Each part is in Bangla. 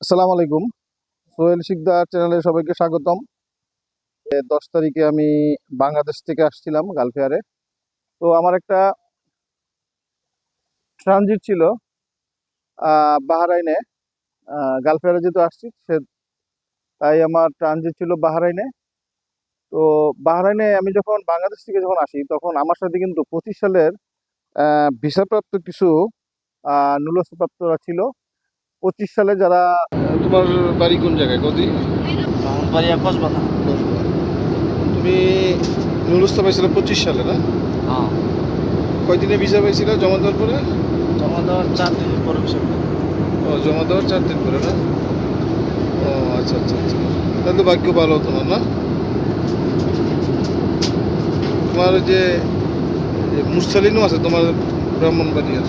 আসসালামু আলাইকুম। সোহেল শিকদার চ্যানেলে সবাইকে স্বাগতম। দশ তারিখে আমি বাংলাদেশ থেকে আসছিলাম গালফেয়ারে। তো আমার একটা ট্রানজিট ছিল বাহারাইনে। গালফেয়ারে যেহেতু আসছি, সে, তাই আমার ট্রানজিট ছিল বাহরাইনে। তো বাহরাইনে আমি যখন বাংলাদেশ থেকে যখন আসি, তখন আমার সাথে কিন্তু পঁচিশ সালের ভিসাপ্রাপ্ত কিছু নুলসপ্রাপ্তরা ছিল। পঁচিশ সালে যারা তোমার বাড়ি কোন জায়গায়? কদি? বাড়ি তুমি নুরুস্তা পাইছিলে পঁচিশ সালে না? হ্যাঁ। কয়দিনে ভিসা পাইছিলে জমা দেওয়ার পরে? জমা দেওয়ার চার দিন পরে ও জমা দেওয়ার চার দিন পরে না? ও আচ্ছা আচ্ছা আচ্ছা। তাহলে তো ভাগ্য ভালো তোমার না তোমার যে মুরসালিনও আছে তোমার মোরতালি নাম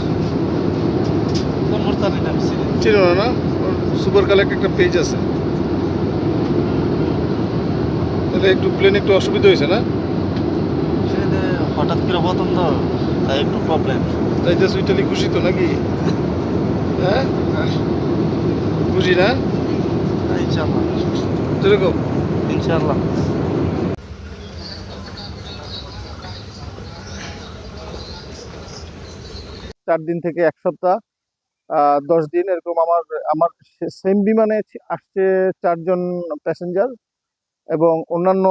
ছিল না না? সুপার কালেক্ট একটা পেজ আছে। তাহলে একটু প্লেন একটু অসুবিধা হয়েছে না? হঠাৎ করে প্রথম তো তাই একটু প্রবলেম তাই তো সুইটালি খুশি তো নাকি? হ্যাঁ? খুশি না? ইনশাল্লাহ যেরকম ইনশাল্লাহ চার দিন থেকে এক সপ্তাহ। দশ দিন এরকম আমার আমার সেম বিমানে আসছে চারজন প্যাসেঞ্জার এবং অন্যান্য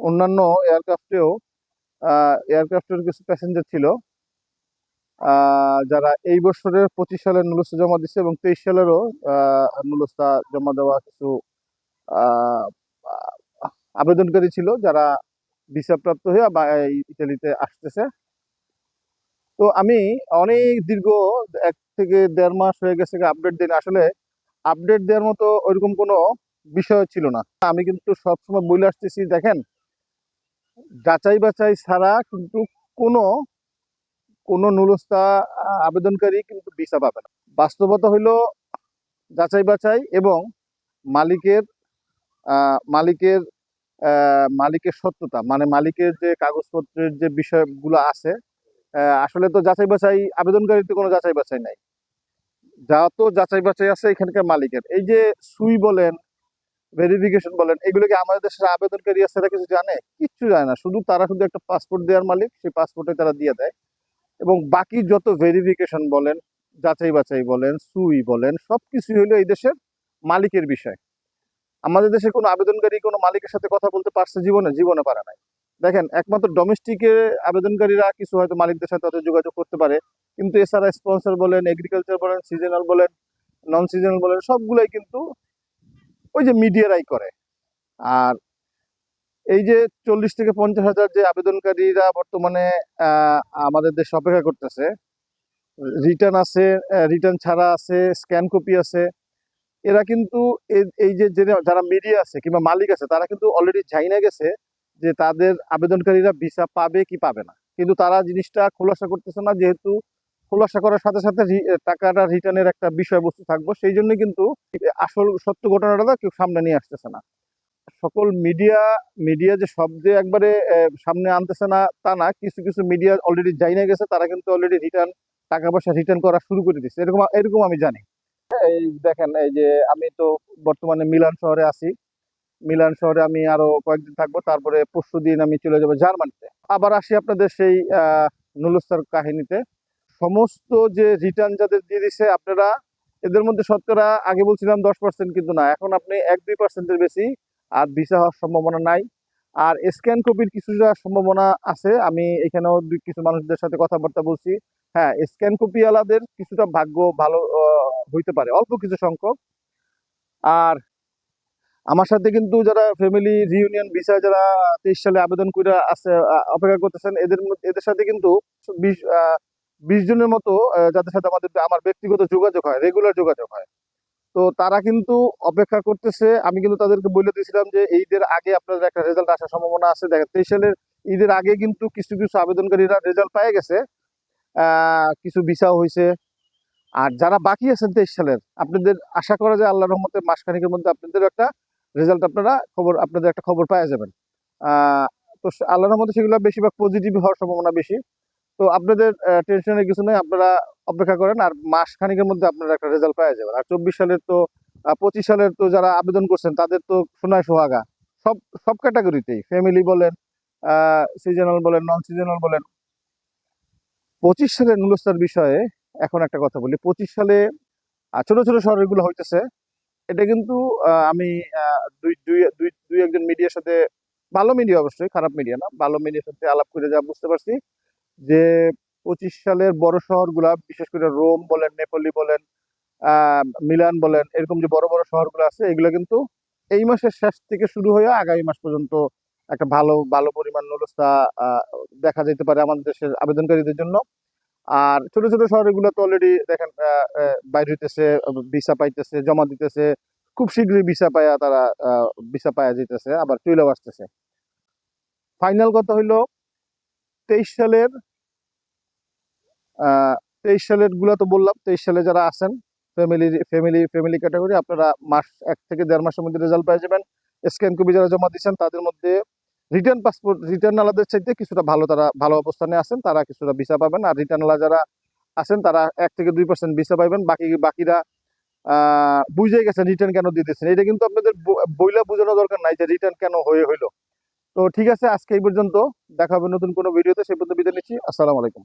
অন্যান্য এয়ারক্রাফটেও এয়ারক্রাফটের কিছু প্যাসেঞ্জার ছিল। যারা এই বছরের পঁচিশ সালের নুলস্তা জমা দিচ্ছে এবং তেইশ সালেরও নুলস্তা জমা দেওয়া কিছু আবেদনকারী ছিল যারা ভিসা প্রাপ্ত হয়ে বা এই ইটালিতে আসতেছে। তো আমি অনেক দীর্ঘ এক থেকে দেড় মাস হয়ে গেছে আপডেট দিন আসলে আপডেট দেওয়ার মতো ওইরকম কোনো বিষয় ছিল না। আমি কিন্তু সবসময় বলে আসতেছি, দেখেন, যাচাই বাছাই ছাড়া কিন্তু কোনো কোনো নুলস্তা আবেদনকারী কিন্তু ভিসা পাবে না। বাস্তবতা হইল যাচাই বাছাই এবং মালিকের মালিকের মালিকের সত্যতা মানে মালিকের যে কাগজপত্রের যে বিষয়গুলো আছে আসলে তো যাচাই বাছাই আবেদনকারীতে কোনো যাচাই বাছাই নাই। যা তো যাচাই বাছাই আছে এখানকার মালিকের। এই যে সুই বলেন ভেরিফিকেশন বলেন, এগুলো কি আমাদের দেশের আবেদনকারী আছে তারা কিছু জানে? কিচ্ছু জানে না। শুধু তারা শুধু একটা পাসপোর্ট দেওয়ার মালিক, সেই পাসপোর্টে তারা দিয়ে দেয়। এবং বাকি যত ভেরিফিকেশন বলেন, যাচাই বাছাই বলেন, সুই বলেন সব কিছুই হলো এই দেশের মালিকের বিষয়। আমাদের দেশে কোনো আবেদনকারী কোনো মালিকের সাথে কথা বলতে পারছে জীবনে? জীবনে পারে নাই। দেখেন, একমাত্র ডোমেস্টিকে আবেদনকারীরা কিছু হয়তো মালিকদের সাথে হয়তো যোগাযোগ করতে পারে, কিন্তু এছাড়া স্পন্সর বলেন এগ্রিকালচার বলেন সিজনাল বলেন নন সিজনাল বলেন, সবগুলাই কিন্তু ওই যে মিডিয়ারাই করে। আর এই যে চল্লিশ থেকে পঞ্চাশ হাজার যে আবেদনকারীরা বর্তমানে আমাদের দেশে অপেক্ষা করতেছে রিটার্ন আছে রিটার্ন ছাড়া আছে স্ক্যান কপি আছে, এরা কিন্তু এই- যে যারা মিডিয়া আছে কিংবা মালিক আছে, তারা কিন্তু অলরেডি জাইনা গেছে যে তাদের আবেদনকারীরা ভিসা পাবে কি পাবে না। কিন্তু তারা জিনিসটা খোলাসা করতেছে না, যেহেতু খোলাসা করার সাথে সাথে টাকাটা রিটার্নের একটা বিষয়বস্তু থাকব। সেই জন্য কিন্তু আসল সত্য ঘটনাটা কেউ সামনে নিয়ে আসতেছে না। সকল মিডিয়া মিডিয়া যে যে একবারে সামনে আনতেছে না, তা না, কিছু কিছু মিডিয়া অলরেডি জাইনা গেছে, তারা কিন্তু অলরেডি রিটার্ন টাকা পয়সা রিটার্ন করা শুরু করে দিচ্ছে এরকম এরকম আমি জানি। এই দেখেন, এই যে আমি তো বর্তমানে মিলান শহরে আছি। মিলান শহরে আমি আরও কয়েকদিন থাকব, তারপরে পরশু দিন আমি চলে যাব জার্মানিতে। আবার আসি আপনাদের সেই নুলস্তার কাহিনীতে। সমস্ত যে রিটার্ন যাদের দিয়ে দিছে, আপনারা, এদের মধ্যে শতকরা, আগে বলছিলাম দশ পার্সেন্ট কিন্তু না, এখন আপনি এক দুই পার্সেন্টের বেশি, আর ভিসা হওয়ার সম্ভাবনা নাই। আর স্ক্যান কপির কিছুটা সম্ভাবনা আছে, আমি এখানেও কিছু মানুষদের সাথে কথাবার্তা বলছি। হ্যাঁ স্ক্যান কপি আলাদের কিছুটা ভাগ্য ভালো হইতে পারে, অল্প কিছু সংখ্যক। আর আমার সাথে কিন্তু যারা ফ্যামিলি রিউনিয়ন ভিসা যারা তেইশ সালে আবেদন করে আছে অপেক্ষা করতেছেন, এদের এদের সাথে কিন্তু বিশ বিশ জনের মতো যাদের সাথে আমাদের আমার ব্যক্তিগত যোগাযোগ হয় রেগুলার যোগাযোগ হয়। তো তারা কিন্তু অপেক্ষা করতেছে, আমি কিন্তু তাদেরকে বলে দিয়েছিলাম যে ঈদের আগে আপনাদের একটা রেজাল্ট আসার সম্ভাবনা আছে। দেখেন, তেইশ সালের ঈদের আগে কিন্তু কিছু কিছু আবেদনকারীরা রেজাল্ট পেয়ে গেছে। কিছু ভিসাও হয়েছে আর যারা বাকি আছেন তেইশ সালের, আপনাদের আশা করা যায় আল্লাহ রহমতে মাসখানিকের মধ্যে আপনাদের একটা রেজাল্ট আপনারা খবর, আপনাদের একটা খবর পাওয়া যাবেন। তো আল্লাহর মধ্যে সেগুলো বেশিরভাগ পজিটিভ হওয়ার সম্ভাবনা বেশি। তো আপনাদের টেনশনের কিছু নেই, আপনারা অপেক্ষা করেন, আর মাস খানিকের মধ্যে আপনারা একটা রেজাল্ট পাওয়া যাবেন। আর চব্বিশ সালের তো পঁচিশ সালের তো যারা আবেদন করছেন, তাদের তো সোনায় সোহাগা। সব সব ক্যাটাগরিতেই ফ্যামিলি বলেন সিজনাল বলেন নন সিজনাল বলেন। পঁচিশ সালের নুলস্তার বিষয়ে এখন একটা কথা বলি। পঁচিশ সালে ছোট ছোট শহরগুলো হইতেছে। এটা কিন্তু আমি দুই দুই দুই একজন মিডিয়ার সাথে ভালো মিডিয়া অবশ্যই খারাপ মিডিয়া না ভালো মিডিয়ার সাথে আলাপ করে যা বুঝতে পারছি যে পঁচিশ সালের বড় শহরগুলা বিশেষ করে রোম বলেন নেপালি বলেন মিলান বলেন এরকম যে বড় বড় শহরগুলো আছে এগুলো কিন্তু এই মাসের শেষ থেকে শুরু হয়ে আগামী মাস পর্যন্ত একটা ভালো ভালো পরিমাণ আহ, দেখা যেতে পারে আমাদের দেশের আবেদনকারীদের জন্য। আর ছোট ছোট শহরগুলো তো অলরেডি দেখেন বাইর হইতেছে ভিসা পাইতেছে, জমা দিতেছে। খুব শীঘ্রই ভিসা পায়া তারা ভিসা পায়া যেতেছে আবার চলেও আসতেছে। ফাইনাল কথা হইল, তেইশ সালের তেইশ সালেরগুলা তো বললাম, তেইশ সালে যারা আছেন ফ্যামিলি ফ্যামিলি ফ্যামিলি ক্যাটাগরি আপনারা মাস এক থেকে দেড় মাসের মধ্যে রেজাল্ট পেয়ে যাবেন। স্ক্যান কপি যারা জমা দিচ্ছেন তাদের মধ্যে রিটার্ন পাসপোর্ট রিটার্ন আলাদের চাইতে কিছুটা ভালো তারা ভালো অবস্থানে আছেন, তারা কিছুটা ভিসা পাবেন। আর রিটার্ন আলা যারা আছেন, তারা এক থেকে দুই পার্সেন্ট ভিসা পাবেন বাকি, বাকিরা বুঝে গেছেন রিটার্ন কেন দিতেছেন। এটা কিন্তু আপনাদের বইলা বোঝানো দরকার নাই যে রিটার্ন কেন হয়ে হইল। তো ঠিক আছে, আজকে এই পর্যন্ত। দেখা হবে নতুন কোনো ভিডিওতে সেই পর্যন্ত বিদায় নিচ্ছি। আসসালামু আলাইকুম।